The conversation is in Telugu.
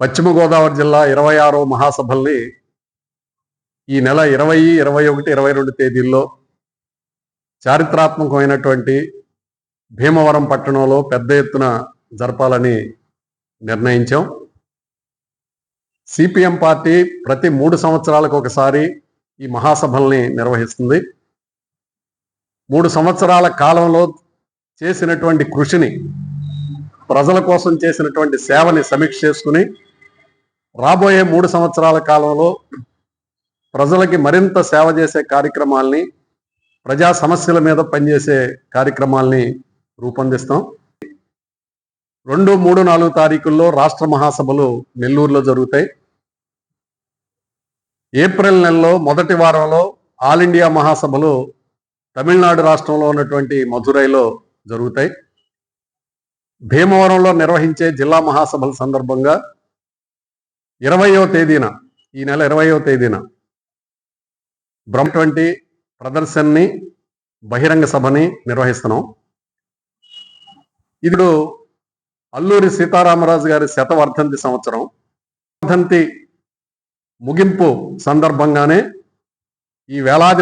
పశ్చిమ గోదావరి జిల్లా ఇరవై ఆరో మహాసభల్ని ఈ నెల ఇరవై ఇరవై ఒకటి ఇరవై రెండు తేదీల్లో చారిత్రాత్మకమైనటువంటి భీమవరం పట్టణంలో పెద్ద ఎత్తున జరపాలని నిర్ణయించాం. సిపిఎం పార్టీ ప్రతి మూడు సంవత్సరాలకు ఒకసారి ఈ మహాసభల్ని నిర్వహిస్తుంది. మూడు సంవత్సరాల కాలంలో చేసినటువంటి కృషిని ప్రజల కోసం చేసినటువంటి సేవని సమీక్ష చేసుకుని రాబోయే మూడు సంవత్సరాల కాలంలో ప్రజలకి మరింత సేవ చేసే కార్యక్రమాల్ని ప్రజా సమస్యల మీద పనిచేసే కార్యక్రమాల్ని రూపొందిస్తాం. రెండు మూడు నాలుగు తారీఖుల్లో రాష్ట్ర మహాసభలు నెల్లూరులో జరుగుతాయి. ఏప్రిల్ నెలలో మొదటి వారంలో ఆల్ ఇండియా మహాసభలు తమిళనాడు రాష్ట్రంలో ఉన్నటువంటి మధురైలో జరుగుతాయి. భీమవరంలో నిర్వహించే జిల్లా మహాసభల సందర్భంగా ఇరవయో తేదీన ఈ నెల ఇరవయో తేదీన బ్రహ్మటువంటి ప్రదర్శనని బహిరంగ సభని నిర్వహిస్తున్నాం. ఇప్పుడు అల్లూరి సీతారామరాజు గారి శతవర్ధంతి సంవత్సరం. వర్ధంతి ముగింపు సందర్భంగానే ఈ వేలాది